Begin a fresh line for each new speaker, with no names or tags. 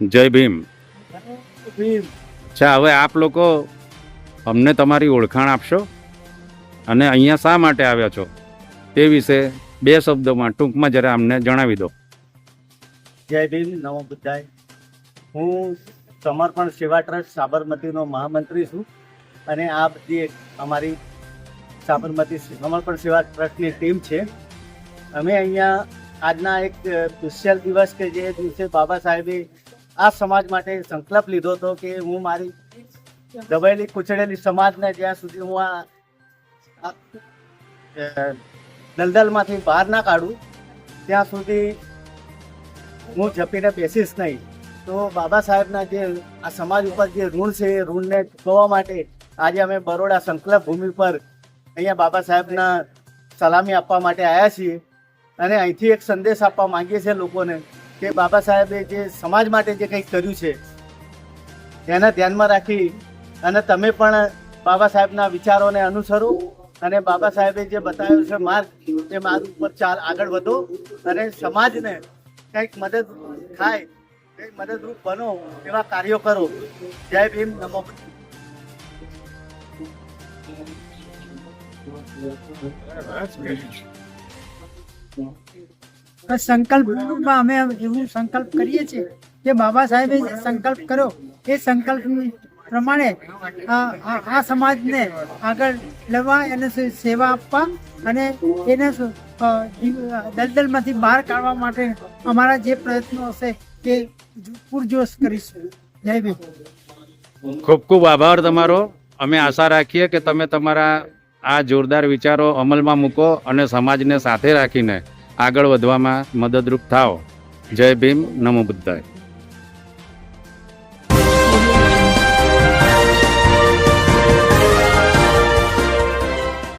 જય ભીમ. અચ્છા, હવે આપ લોકો અમને તમારી ઓળખાણ આપશો? અને અહીંયા શા માટે આવ્યા છો? તે વિશે બે શબ્દોમાં, ટૂંકમાં જરા અમને જણાવી દો.
જય ભીમ, નમો બુદ્ધાય. હું સમર્પણ સેવા ટ્રસ્ટ સાબરમતીનો મહામંત્રી છું અને આ બધી અમારી સાબરમતી સમર્પણ સેવા ટ્રસ્ટની ટીમ છે, અમે અહીંયા આજના એક સ્પેશિયલ દિવસ કે જે દિવસે બાબા સાહેબે આ સમાજ માટે સંકલ્પ લીધો હતો કે હું મારી દબાયેલી કુચડેલી સમાજને જ્યાં સુધી હું આ દલદલમાંથી બહાર ના કાઢું, ત્યાં સુધી હું જપીને બેસીશ નહીં. તો બાબા સાહેબના જે આ સમાજ ઉપર જે ઋણ છે, એ ઋણને ચૂકવવા માટે આજે અમે બરોડા સંકલ્પ ભૂમિ પર અહીંયા બાબા સાહેબના સલામી આપવા માટે આવ્યા છીએ. અને અહીંથી એક સંદેશ આપવા માંગીએ છીએ લોકોને કે બાબા સાહેબે જે સમાજ માટે જે કંઈક કર્યું છે, એને ધ્યાનમાં રાખી અને તમે પણ બાબા સાહેબના વિચારોને અનુસરો અને બાબા સાહેબે જે બતાવ્યો છે માર્ગ, એ માર્ગ ઉપર ચાલ આગળ વધો અને સમાજને કંઈક મદદ થાય, કંઈક મદદરૂપ બનો એવા કાર્યો કરો જય ભીમ, નમો બુદ્ધાય.
આ સંકલ્પમાં અમે એવું સંકલ્પ કરીએ છીએ કે બાબા સાહેબે જે સંકલ્પ કર્યો, એ સંકલ્પ પ્રમાણે આ સમાજને આગળ લેવા, એને સેવા આપવા અને એને દલદલમાંથી બહાર કાઢવા માટે અમારા જે પ્રયત્નો હશે તે પૂરજોશ કરીશું. જય ભીમ.
ખૂબ ખૂબ આભાર તમારો. અમે આશા રાખીએ કે તમે તમારા આ જોરદાર વિચારો અમલમાં મૂકો અને સમાજને સાથે રાખીને આગળ વધવામાં મદદરૂપ થાઓ. જય ભીમ નમો બુદ્ધાય.